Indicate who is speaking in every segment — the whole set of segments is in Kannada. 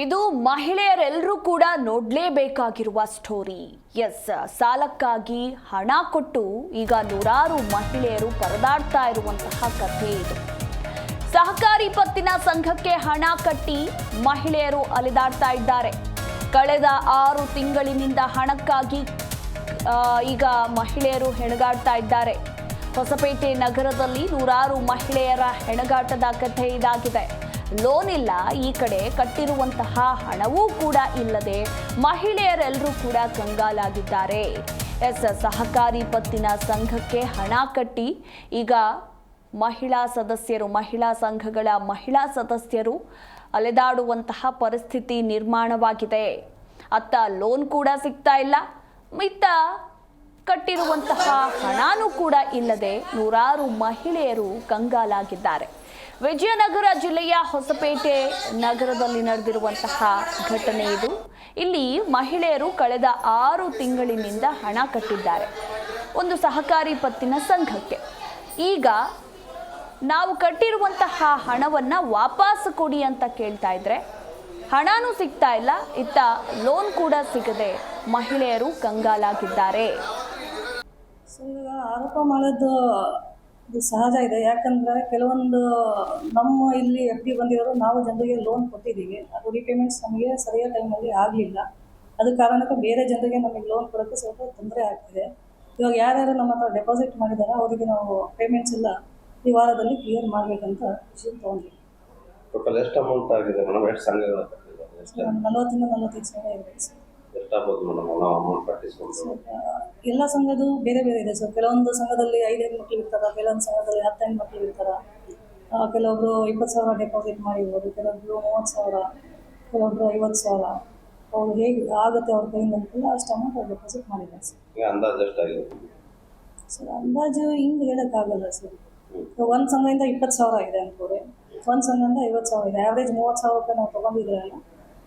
Speaker 1: ಇದು ಮಹಿಳೆಯರೆಲ್ಲರೂ ಕೂಡ ನೋಡಲೇಬೇಕಾಗಿರುವ ಸ್ಟೋರಿ ಎಸ್ ಸಾಲಕ್ಕಾಗಿ ಹಣ ಕೊಟ್ಟು ಈಗ ನೂರಾರು ಮಹಿಳೆಯರು ಪರದಾಡ್ತಾ ಇರುವಂತಹ ಕಥೆ ಇದು. ಸಹಕಾರಿ ಪತ್ತಿನ ಸಂಘಕ್ಕೆ ಹಣ ಕಟ್ಟಿ ಮಹಿಳೆಯರು ಅಲೆದಾಡ್ತಾ ಇದ್ದಾರೆ. ಕಳೆದ ಆರು ತಿಂಗಳಿನಿಂದ ಹಣಕ್ಕಾಗಿ ಈಗ ಮಹಿಳೆಯರು ಹೆಣಗಾಡ್ತಾ ಇದ್ದಾರೆ. ಹೊಸಪೇಟೆ ನಗರದಲ್ಲಿ ನೂರಾರು ಮಹಿಳೆಯರ ಹೆಣಗಾಟದ ಕಥೆ ಇದಾಗಿದೆ. ಲೋನ್ ಇಲ್ಲ, ಈ ಕಡೆ ಕಟ್ಟಿರುವಂತಹ ಹಣವೂ ಕೂಡ ಇಲ್ಲದೆ ಮಹಿಳೆಯರೆಲ್ಲರೂ ಕೂಡ ಕಂಗಾಲಾಗಿದ್ದಾರೆ. ಎಸ್ ಸಹಕಾರಿ ಪತ್ತಿನ ಸಂಘಕ್ಕೆ ಹಣ ಕಟ್ಟಿ, ಈಗ ಮಹಿಳಾ ಸದಸ್ಯರು, ಮಹಿಳಾ ಸಂಘಗಳ ಮಹಿಳಾ ಸದಸ್ಯರು ಅಲೆದಾಡುವಂತಹ ಪರಿಸ್ಥಿತಿ ನಿರ್ಮಾಣವಾಗಿದೆ. ಅತ್ತ ಲೋನ್ ಕೂಡ ಸಿಗ್ತಾ ಇಲ್ಲ. ಮಿತ್ತ ಕಟ್ಟಿರುವಂತಹ ಹಣನೂ ಕೂಡ ಇಲ್ಲದೆ ನೂರಾರು ಮಹಿಳೆಯರು ಕಂಗಾಲಾಗಿದ್ದಾರೆ. ವಿಜಯನಗರ ಜಿಲ್ಲೆಯ ಹೊಸಪೇಟೆ ನಗರದಲ್ಲಿ ನಡೆದಿರುವಂತಹ ಘಟನೆ ಇದು. ಇಲ್ಲಿ ಮಹಿಳೆಯರು ಕಳೆದ ಆರು ತಿಂಗಳಿನಿಂದ ಹಣ ಕಟ್ಟಿದ್ದಾರೆ. ಒಂದು ಸಹಕಾರಿ ಪತ್ತಿನ ಸಂಘಕ್ಕೆ. ಈಗ ನಾವು ಕಟ್ಟಿರುವಂತಹ ಹಣವನ್ನು ವಾಪಸ್ ಕೊಡಿ ಅಂತ ಕೇಳ್ತಾ ಇದ್ರೆ, ಹಣನೂ ಸಿಗ್ತಾ ಇಲ್ಲ. ಇತ್ತ ಲೋನ್ ಕೂಡ ಸಿಗದೆ ಮಹಿಳೆಯರು ಕಂಗಾಲಾಗಿದ್ದಾರೆ.
Speaker 2: ಆರೋಪ ಮಾಡೋದು ಇದು ಸಹಜ ಇದೆ. ಯಾಕಂದರೆ ಕೆಲವೊಂದು ನಮ್ಮ ಇಲ್ಲಿ ಎಫ್ ಡಿ ಬಂದಿರೋರು ನಾವು ಜನರಿಗೆ ಲೋನ್ ಕೊಟ್ಟಿದ್ದೀವಿ. ಅದು ರೀಪೇಮೆಂಟ್ಸ್ ನಮಗೆ ಸರಿಯಾದ ಟೈಮಲ್ಲಿ ಆಗಲಿಲ್ಲ. ಅದು ಕಾರಣಕ್ಕೆ ಬೇರೆ ಜನರಿಗೆ ನಮಗೆ ಲೋನ್ ಕೊಡೋಕ್ಕೆ ಸ್ವಲ್ಪ ತೊಂದರೆ ಆಗ್ತಿದೆ. ಇವಾಗ ಯಾರ್ಯಾರು ನಮ್ಮ ಹತ್ರ ಡೆಪಾಸಿಟ್ ಮಾಡಿದಾರ ಅವರಿಗೆ ನಾವು ಪೇಮೆಂಟ್ಸ್ ಎಲ್ಲ ಈ ವಾರದಲ್ಲಿ ಕ್ಲಿಯರ್ ಮಾಡಬೇಕಂತ ವಿಷಯ ತೊಗೊಂಡ್ವಿ.
Speaker 3: ಟೋಟಲ್ ಎಷ್ಟು ಅಮೌಂಟ್ ಆಗಿದೆ? ಮೇಡಮ್ ಎಷ್ಟು ಸಂಘಗಳು
Speaker 2: ನಲವತ್ತಿಂದ ನಲವತ್ತೈದು ಸಾವಿರ ಇರಬೇಕು ಸರ್
Speaker 3: ಎಷ್ಟಾಗ್ಬೋದು ಮೇಡಮ್ ನಾವು ಅಮೌಂಟ್ ಕಟ್ಟಿಸ್ಕೊಂಡು.
Speaker 2: ಎಲ್ಲ ಸಂಘದ್ದು ಬೇರೆ ಬೇರೆ ಇದೆ ಸರ್. ಕೆಲವೊಂದು ಸಂಘದಲ್ಲಿ ಐದೈದು ಮಕ್ಳು ಇರ್ತಾರೆ ಕೆಲವೊಂದು ಸಂಘದಲ್ಲಿ ಹತ್ತೈದು ಮಕ್ಳು ಇರ್ತಾರೆ. ಕೆಲವೊಬ್ರು ಇಪ್ಪತ್ತು ಸಾವಿರ ಡೆಪಾಸಿಟ್ ಮಾಡಿರ್ಬೋದು ಕೆಲವೊಬ್ರು ಮೂವತ್ತು ಸಾವಿರ ಕೆಲವೊಬ್ರು ಐವತ್ತು ಸಾವಿರ. ಅವ್ರು ಹೇಗೆ ಆಗುತ್ತೆ ಅವ್ರ ಕೈಯಿಂದ ಅಂತೆಲ್ಲ ಅಷ್ಟು ಅಮೌಂಟ್ ಅವ್ರು ಡೆಪಾಸಿಟ್ ಮಾಡಿದ್ದಾರೆ ಸರ್.
Speaker 3: ಈಗ ಅಂದಾಜು ಎಷ್ಟಾಗಿದೆ?
Speaker 2: ಸರ್ ಅಂದಾಜು ಹಿಂಗೆ ಹೇಳೋಕ್ಕಾಗಲ್ಲ ಸರ್. ಒಂದು ಸಂಘದಿಂದ ಇಪ್ಪತ್ತು ಸಾವಿರ ಇದೆ ಅನ್ಕೋರಿ. ಒಂದು ಸಂಘದಿಂದ ಐವತ್ತು ಸಾವಿರ ಇದೆ. ಆವ್ರೇಜ್ ಮೂವತ್ತು ಸಾವಿರ ರೂಪಾಯಿ ನಾವು ತೊಗೊಂಡಿದ್ರೆ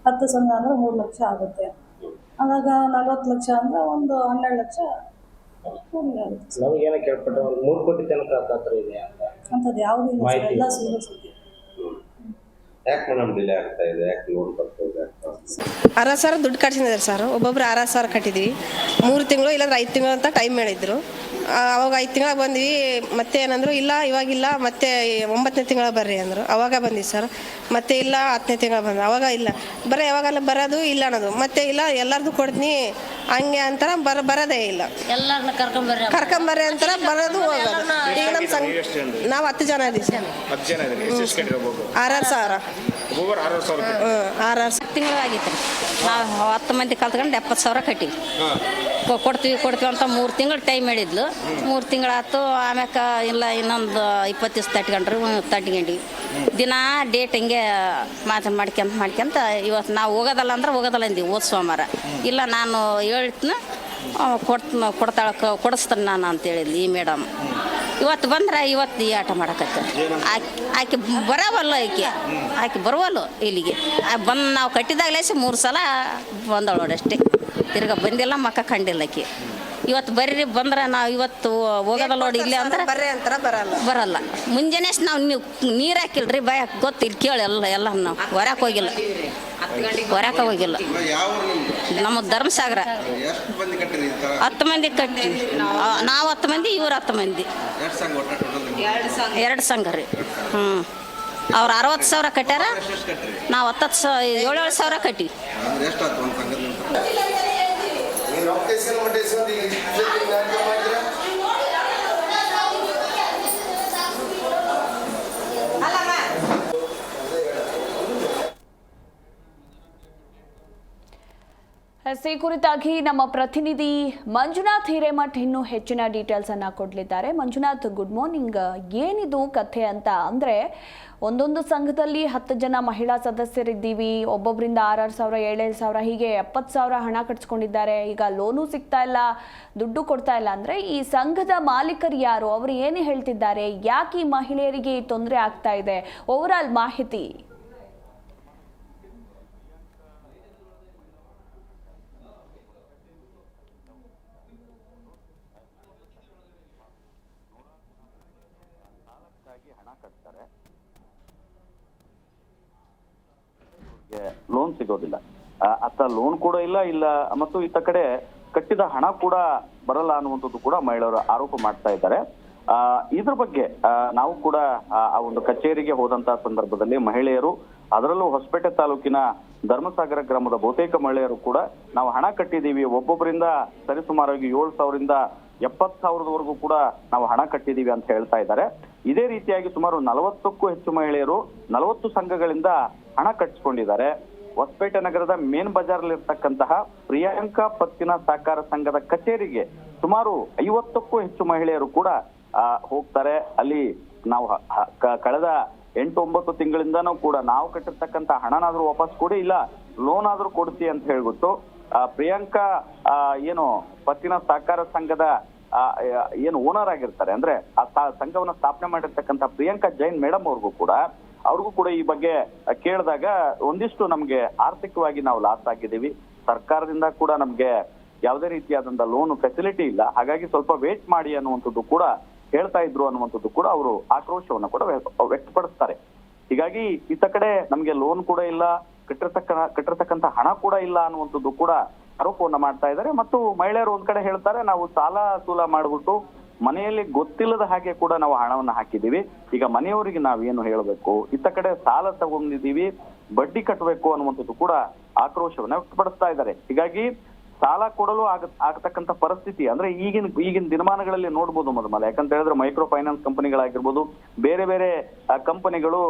Speaker 2: ಹತ್ತು ಸಂಘ ಅಂದರೆ ಮೂರು ಲಕ್ಷ ಆಗುತ್ತೆ. ಆವಾಗ ನಲ್ವತ್ತು ಲಕ್ಷ ಅಂದ್ರೆ ಒಂದು ಹನ್ನೆರಡು ಲಕ್ಷ
Speaker 4: ನಮ್ಗೆ ಏನೋ ಕೇಳ್ಪಟ್ಟೆ ಒಂದು ಮೂರು ಕೋಟಿ ತನಕ ಹತ್ರ ಇದೆ ಅಂತ.
Speaker 2: ಅಂಥದ್ದು ಯಾವುದೂ ಇಲ್ಲ ಸರ್ ಎಲ್ಲ ಸುಳ್ಳು ಸುದ್ದಿ.
Speaker 3: ಯಾಕೆ ಮೇಡಮ್ ಡಿಲೇ ಆಗ್ತಾ ಇದೆ? ಯಾಕೆ ಲೋನ್ ಬರ್ತಾ ಇದೆ?
Speaker 5: ಅರವತ್ತು ಸಾವಿರ ದುಡ್ಡು ಕಟ್ಸಿದ್ದಾರೆ ಸರ್. ಒಬ್ಬೊಬ್ರು ಅರವತ್ತು ಸಾವಿರ ಕಟ್ಟಿದ್ವಿ. ಮೂರು ತಿಂಗಳು ಇಲ್ಲಾಂದ್ರೆ ಐದು ತಿಂಗಳು ಅಂತ ಟೈಮ್ ಹೇಳಿದ್ರು. ಅವಾಗ ಐದು ತಿಂಗಳ ಬಂದ್ವಿ ಮತ್ತೆ ಏನಂದ್ರು ಇಲ್ಲ ಇವಾಗಿಲ್ಲ ಮತ್ತೆ ಒಂಬತ್ತನೇ ತಿಂಗಳ ಬರ್ರಿ ಅಂದರು. ಅವಾಗ ಬಂದ್ವಿ ಸರ್. ಮತ್ತೆ ಇಲ್ಲ ಹತ್ತನೇ ತಿಂಗಳ ಬಂದ ಅವಾಗ ಇಲ್ಲ. ಬರೀ ಯಾವಾಗಲ್ಲ ಬರೋದು ಇಲ್ಲ ಅನ್ನೋದು. ಮತ್ತೆ ಇಲ್ಲ ಎಲ್ಲರದು ಕೊಡ್ತೀನಿ ಹಂಗೆ ಅಂತಾರ ಬರ ಬರೋದೇ ಇಲ್ಲ.
Speaker 6: ಎಲ್ಲರನ್ನ ಕರ್ಕೊಂಬರ್ರಿ
Speaker 5: ಕರ್ಕೊಂಬರ್ರಿ ಅಂತಾರ ಬರೋದು ಹೋಗೋದು. ಈಗ ನಮ್ಮ ಸಂಘ ನಾವು ಹತ್ತು ಜನ ಇದೀವಿ ಸರ್.
Speaker 7: ಹತ್ತು ಜನ ಇದ್ದಾರೆ? ಎಷ್ಟು ಎಷ್ಟು ಕಟ್ಟಿರೋ ಒಬ್ಬೊಬ್ರು?
Speaker 5: ಆರಾರು ಸಾವಿರ.
Speaker 7: ಆರ್ ಆರು ಸಾವಿರ ರೂಪಾಯಿ
Speaker 5: ಹ್ಞೂ ಆರಾರು ಸಾವಿರ
Speaker 6: ತಿಂಗಳಾಗಿತ್ತು ನಾವು ಹತ್ತು ಮಂದಿ ಕಲ್ತ್ಕೊಂಡು ಎಪ್ಪತ್ತು ಸಾವಿರ ಕಟ್ಟಿವಿ ಕೊಡ್ತೀವಿ ಕೊಡ್ತೀವಿ ಅಂತ ಮೂರು ತಿಂಗಳು ಟೈಮ್ ಹೇಳಿದ್ಲು ಮೂರು ತಿಂಗಳಾಯ್ತು, ಆಮ್ಯಾಕ ಇಲ್ಲ, ಇನ್ನೊಂದು ಇಪ್ಪತ್ತು ದಿವಸ ತಟ್ಕೊಂಡ್ರಿ ತಟ್ಕೊಂಡ್ವಿ. ದಿನ ಡೇಟ್ ಹಿಂಗೆ ಮಾತು ಮಾಡ್ಕೊಂತ ಮಾಡ್ಕೊಂತ ಇವತ್ತು ನಾವು ಹೋಗೋದಲ್ಲ ಅಂದ್ರೆ ಹೋಗೋದಲ್ಲ ಅಂದಿ ಓದ್ ಸೋಮವಾರ. ಇಲ್ಲ, ನಾನು ಹೇಳ್ತೀನಿ ಕೊಡ್ತ ಕೊಡ್ತಾಳ ಕೊಡಿಸ್ತೇನೆ ನಾನು ಅಂತ ಹೇಳಿದ್ಲು ಈ ಮೇಡಮ್ ಇವತ್ತು ಬಂದ್ರೆ ಇವತ್ತು ಈ ಆಟ ಮಾಡಕತ್ತ. ಆಕೆ ಆಕೆ ಬರವಲ್ಲ ಆಕೆ. ಆಕೆ ಬರುವಲ್ಲ ಇಲ್ಲಿಗೆ. ಬಂದು ನಾವು ಕಟ್ಟಿದಾಗಲೇ ಮೂರು ಸಲ ಬಂದಳು ಅಷ್ಟೇ. ತಿರ್ಗಾ ಬಂದಿಲ್ಲ, ಮಕ್ಕ ಕಂಡಿಲ್ಲ ಆಕೆ. ಇವತ್ತು ಬರ್ರಿ ಬಂದ್ರೆ ನಾವು ಇವತ್ತು ಹೋಗೋದ ನೋಡಿ ಇಲ್ಲಿ ಅಂದ್ರೆ
Speaker 5: ಬರ್ರಿ ಅಂತಾರ ಬರಲ್ಲ.
Speaker 6: ಬರಲ್ಲ. ಮುಂಜಾನೆ ನಾವು ನೀವು ನೀರು ಹಾಕಿಲ್ರಿ ಭಯ ಗೊತ್ತು ಇಲ್ಲಿ ಕೇಳಿ ಎಲ್ಲ ಎಲ್ಲ ನಾವು ಹೊರಕ್ಕೆ ಹೋಗಿಲ್ಲ. ಹೊರಕ್ಕೆ ಹೋಗಿಲ್ಲ. ನಮ್ಮ ಧರ್ಮಸಾಗರ. ಹತ್ತು ಮಂದಿ ಕಟ್ಟಿ. ನಾವು ಹತ್ತು ಮಂದಿ ಇವ್ರು ಹತ್ತು ಮಂದಿ. ಎರಡು ಸಂಘ ರೀ. ಹ್ಞೂ ಅವ್ರು ಅರವತ್ತು ಸಾವಿರ
Speaker 3: ಕಟ್ಟ್ಯಾರ?
Speaker 6: ನಾವು ಹತ್ತತ್ತು ಸಾವಿರ ಏಳೇಳು ಸಾವಿರ ಕಟ್ಟಿ.
Speaker 3: Atesino, Atesino, di, di,
Speaker 1: di, ಎಸ್, ಕುರಿತಾಗಿ ನಮ್ಮ ಪ್ರತಿನಿಧಿ ಮಂಜುನಾಥ್ ಹಿರೇಮಠ್ ಇನ್ನೂ ಹೆಚ್ಚಿನ ಡೀಟೇಲ್ಸ್ ಅನ್ನ ಕೊಡಲಿದ್ದಾರೆ. ಮಂಜುನಾಥ್ ಗುಡ್ ಮಾರ್ನಿಂಗ್ ಏನಿದು ಕಥೆ ಅಂತ ಅಂದ್ರೆ ಒಂದೊಂದು ಸಂಘದಲ್ಲಿ ಹತ್ತು ಜನ ಮಹಿಳಾ ಸದಸ್ಯರಿದ್ದೀವಿ. ಒಬ್ಬೊಬ್ಬರಿಂದ ಆರಾರು ಸಾವಿರ ಏಳೇಳು ಸಾವಿರ ಹೀಗೆ ಎಪ್ಪತ್ತು ಸಾವಿರ ಹಣ ಕಟ್ಸ್ಕೊಂಡಿದ್ದಾರೆ. ಈಗ ಲೋನು ಸಿಗ್ತಾ ಇಲ್ಲ ದುಡ್ಡು ಕೊಡ್ತಾ ಇಲ್ಲ ಅಂದ್ರೆ ಈ ಸಂಘದ ಮಾಲೀಕರು ಯಾರು? ಅವರು ಏನು ಹೇಳ್ತಿದ್ದಾರೆ? ಯಾಕೆ ಈ ಮಹಿಳೆಯರಿಗೆ ತೊಂದರೆ ಆಗ್ತಾ ಇದೆ? ಓವರ್ ಆಲ್ ಮಾಹಿತಿ
Speaker 8: ಲೋನ್ ಲೋನ್ ಸಿಗೋದಿಲ್ಲ. ಅತ್ತ ಲೋನ್ ಕೂಡ ಇಲ್ಲ ಇಲ್ಲ, ಮತ್ತು ಇತ್ತ ಕಡೆ ಕಟ್ಟಿದ ಹಣ ಕೂಡ ಬರಲ್ಲ ಅನ್ನುವಂಥದ್ದು ಕೂಡ ಮಹಿಳೆಯರು ಆರೋಪ ಮಾಡ್ತಾ ಇದ್ದಾರೆ. ಇದ್ರ ಬಗ್ಗೆ ನಾವು ಕೂಡ, ಆ ಒಂದು ಕಚೇರಿಗೆ ಹೋದಂತಹ ಸಂದರ್ಭದಲ್ಲಿ ಮಹಿಳೆಯರು, ಅದರಲ್ಲೂ ಹೊಸಪೇಟೆ ತಾಲೂಕಿನ ಧರ್ಮಸಾಗರ ಗ್ರಾಮದ ಬಹುತೇಕ ಮಹಿಳೆಯರು ಕೂಡ ನಾವು ಹಣ ಕಟ್ಟಿದೀವಿ ಒಬ್ಬೊಬ್ಬರಿಂದ ಸರಿಸುಮಾರಾಗಿ ಏಳು ಸಾವಿರದಿಂದ ಎಪ್ಪತ್ತು ಸಾವಿರದವರೆಗೂ ಕೂಡ ನಾವು ಹಣ ಕಟ್ಟಿದೀವಿ ಅಂತ ಹೇಳ್ತಾ ಇದ್ದಾರೆ. ಇದೇ ರೀತಿಯಾಗಿ ಸುಮಾರು ನಲವತ್ತಕ್ಕೂ ಹೆಚ್ಚು ಮಹಿಳೆಯರು ನಲವತ್ತು ಸಂಘಗಳಿಂದ ಹಣ ಕಟ್ಟಿಸಿಕೊಂಡಿದ್ದಾರೆ. ಹೊಸಪೇಟೆ ನಗರದ ಮೇನ್ ಬಜಾರ್ಲಿರ್ತಕ್ಕಂತಹ ಪ್ರಿಯಾಂಕಾ ಪತ್ತಿನ ಸಹಕಾರ ಸಂಘದ ಕಚೇರಿಗೆ ಸುಮಾರು ಐವತ್ತಕ್ಕೂ ಹೆಚ್ಚು ಮಹಿಳೆಯರು ಕೂಡ ಹೋಗ್ತಾರೆ. ಅಲ್ಲಿ ನಾವು ಕಳೆದ ಎಂಟು ಒಂಬತ್ತು ತಿಂಗಳಿಂದನೂ ಕೂಡ ನಾವು ಕಟ್ಟಿರ್ತಕ್ಕಂಥ ಹಣನಾದ್ರೂ ವಾಪಸ್ ಕೊಡಿ, ಇಲ್ಲ ಲೋನ್ ಆದ್ರೂ ಕೊಡ್ತಿ ಅಂತ ಹೇಳ್ಬಿಟ್ಟು ಪ್ರಿಯಾಂಕಾ ಏನು ಪತ್ತಿನ ಸಹಕಾರ ಸಂಘದ ಏನು ಓನರ್ ಆಗಿರ್ತಾರೆ. ಅಂದ್ರೆ ಆ ಸಂಘವನ್ನ ಸ್ಥಾಪನೆ ಮಾಡಿರ್ತಕ್ಕಂಥ ಪ್ರಿಯಾಂಕಾ ಜೈನ್ ಮೇಡಮ್ ಅವ್ರಿಗೂ ಕೂಡ ಅವ್ರಿಗೂ ಕೂಡ ಈ ಬಗ್ಗೆ ಕೇಳಿದಾಗ ಒಂದಿಷ್ಟು ನಮ್ಗೆ ಆರ್ಥಿಕವಾಗಿ ನಾವು ಲಾಸ್ ಆಗಿದ್ದೀವಿ. ಸರ್ಕಾರದಿಂದ ಕೂಡ ನಮ್ಗೆ ಯಾವುದೇ ರೀತಿಯಾದಂತ ಲೋನ್ ಫೆಸಿಲಿಟಿ ಇಲ್ಲ. ಹಾಗಾಗಿ ಸ್ವಲ್ಪ ವೇಟ್ ಮಾಡಿ ಅನ್ನುವಂಥದ್ದು ಕೂಡ ಹೇಳ್ತಾ ಇದ್ರು ಅನ್ನುವಂಥದ್ದು ಕೂಡ ಅವರು ಆಕ್ರೋಶವನ್ನ ಕೂಡ ವ್ಯಕ್ತ- ವ್ಯಕ್ತಪಡಿಸ್ತಾರೆ. ಹೀಗಾಗಿ ಇತ್ತ ಕಡೆ ನಮ್ಗೆ ಲೋನ್ ಕೂಡ ಇಲ್ಲ, ಕಟ್ಟಿರ್ತಕ್ಕ, ಕಟ್ಟಿರ್ತಕ್ಕಂಥ ಹಣ ಕೂಡ ಇಲ್ಲ ಅನ್ನುವಂಥದ್ದು ಕೂಡ ಆರೋಪವನ್ನ ಮಾಡ್ತಾ ಇದ್ದಾರೆ. ಮತ್ತು ಮಹಿಳೆಯರು ಒಂದ್ ಕಡೆ ಹೇಳ್ತಾರೆ, ನಾವು ಸಾಲ ಸೂಲ ಮಾಡ್ಬಿಟ್ಟು ಮನೆಯಲ್ಲಿ ಗೊತ್ತಿಲ್ಲದ ಹಾಗೆ ಕೂಡ ನಾವು ಹಣವನ್ನ ಹಾಕಿದೀವಿ ಈಗ ಮನೆಯವರಿಗೆ ನಾವೇನು ಹೇಳಬೇಕು? ಇತ್ತ ಕಡೆ ಸಾಲ ತಗೊಂಡಿದ್ದೀವಿ, ಬಡ್ಡಿ ಕಟ್ಟಬೇಕು ಅನ್ನುವಂಥದ್ದು ಕೂಡ ಆಕ್ರೋಶವನ್ನ ವ್ಯಕ್ತಪಡಿಸ್ತಾ ಇದ್ದಾರೆ. ಹೀಗಾಗಿ ಸಾಲ ಕೊಡಲು ಆಗ ಆಗತಕ್ಕಂತ ಪರಿಸ್ಥಿತಿ, ಅಂದ್ರೆ ಈಗಿನ ಈಗಿನ ದಿನಮಾನಗಳಲ್ಲಿ ನೋಡ್ಬೋದು ಮೊದಲ ಯಾಕಂತ ಹೇಳಿದ್ರೆ ಮೈಕ್ರೋ ಫೈನಾನ್ಸ್ ಕಂಪನಿಗಳಾಗಿರ್ಬೋದು, ಬೇರೆ ಬೇರೆ ಕಂಪನಿಗಳು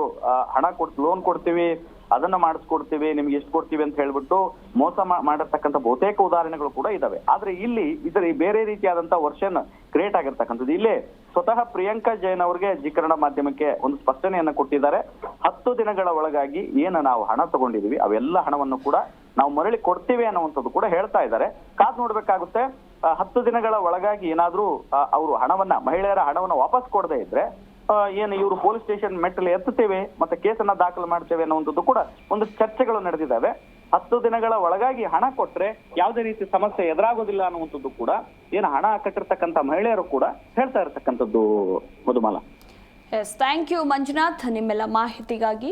Speaker 8: ಹಣ ಕೊಡ್, ಲೋನ್ ಕೊಡ್ತೀವಿ ಅದನ್ನ ಮಾಡಿಸ್ಕೊಡ್ತೀವಿ, ನಿಮ್ಗೆ ಎಷ್ಟು ಕೊಡ್ತೀವಿ ಅಂತ ಹೇಳ್ಬಿಟ್ಟು ಮೋಸ ಮಾಡಿರ್ತಕ್ಕಂಥ ಬಹುತೇಕ ಉದಾಹರಣೆಗಳು ಕೂಡ ಇದಾವೆ. ಆದ್ರೆ ಇಲ್ಲಿ ಇದರ ಬೇರೆ ರೀತಿಯಾದಂತ ವರ್ಷನ್ ಕ್ರಿಯೇಟ್ ಆಗಿರ್ತಕ್ಕಂಥದ್ದು. ಇಲ್ಲೇ ಸ್ವತಃ ಪ್ರಿಯಾಂಕಾ ಜೈನ್ ಅವರಿಗೆ ಜಿಕರಣ ಮಾಧ್ಯಮಕ್ಕೆ ಒಂದು ಸ್ಪಷ್ಟನೆಯನ್ನ ಕೊಟ್ಟಿದ್ದಾರೆ. ಹತ್ತು ದಿನಗಳ ಒಳಗಾಗಿ ಏನು ನಾವು ಹಣ ತಗೊಂಡಿದೀವಿ, ಅವೆಲ್ಲ ಹಣವನ್ನು ಕೂಡ ನಾವು ಮರಳಿ ಕೊಡ್ತೀವಿ ಅನ್ನುವಂಥದ್ದು ಕೂಡ ಹೇಳ್ತಾ ಇದ್ದಾರೆ. ಕಾದ್ ನೋಡ್ಬೇಕಾಗುತ್ತೆ ಹತ್ತು ದಿನಗಳ ಒಳಗಾಗಿ ಏನಾದ್ರೂ ಅವರು ಹಣವನ್ನ, ಮಹಿಳೆಯರ ಹಣವನ್ನ ವಾಪಸ್ ಕೊಡದೇ ಇದ್ರೆ ಏನು ಇವರು ಪೊಲೀಸ್ ಸ್ಟೇಷನ್ ಮೆಟ್ಟಲು ಎತ್ತುತ್ತೇವೆ ಮತ್ತೆ ಕೇಸನ್ನ ದಾಖಲು ಮಾಡ್ತೇವೆ ಅನ್ನುವಂಥದ್ದು ಕೂಡ ಒಂದು ಚರ್ಚೆಗಳು ನಡೆದಿದ್ದಾವೆ. ಹತ್ತು ದಿನಗಳ ಒಳಗಾಗಿ ಹಣ ಕೊಟ್ರೆ ಯಾವುದೇ ರೀತಿ ಸಮಸ್ಯೆ ಎದುರಾಗೋದಿಲ್ಲ ಅನ್ನುವಂಥದ್ದು ಕೂಡ, ಏನು ಹಣ ಕಟ್ಟಿರ್ತಕ್ಕಂಥ ಮಹಿಳೆಯರು ಕೂಡ ಹೇಳ್ತಾ ಇರತಕ್ಕಂಥದ್ದು Madhumala.
Speaker 9: Yes thank you Manjunath. ನಿಮ್ಮೆಲ್ಲ ಮಾಹಿತಿಗಾಗಿ